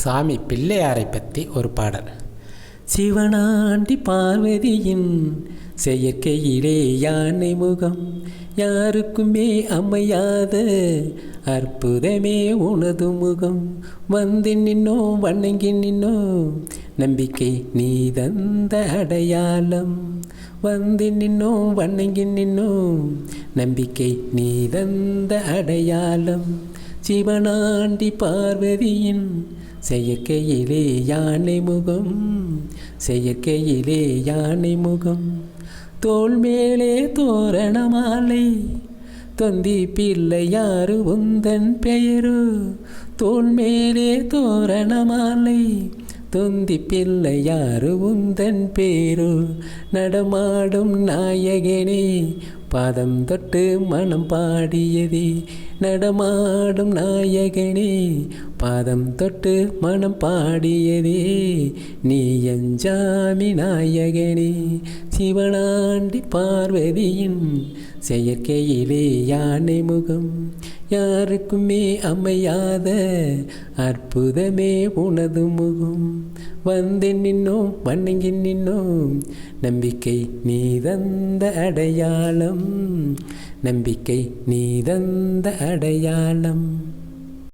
சாமி பிள்ளையாரை பற்றி ஒரு பாடல். சிவனாண்டி பார்வதியின் செயற்கையிலே யானை முகம் யாருக்குமே அமையாத அற்புதமே உனது முகம். வந்து நின்னோ வணங்கி நின்னோ நம்பிக்கை நீ தந்த அடையாளம். வந்து நின்னோ வணங்கி நின்னோ நம்பிக்கை நீ தந்த அடையாளம். சிவனாண்டி பார்வதியின் செயற்கையிலே யானை முகம் செயற்கையிலே யானை முகம். தோல் மேலே தோரண மாலை தொந்தி பிள்ளை யாரு உந்தன் பெயரு? தோல் மேலே தோரண மாலை தொந்தி பிள்ளை யாரு உந்தன் பேரு நடமாடும் நாயகனே பாதம் தொட்டு மனம் பாடியதே. நடமாடும் நாயகனே பாதம் தொட்டு மனம் பாடியதே. நீ எஞ்சாமி நாயகனே சிவனாண்டி பார்வதியின் செயற்கையிலே யானை முகம். யாருக்குமே அமையாத அற்புதமே உனது முகம். வந்து நின்னோம் வணங்கி நின்னோம் நம்பிக்கை நீ தந்த அடையாளம். நம்பிக்கை நீ தந்த அடையாளம்.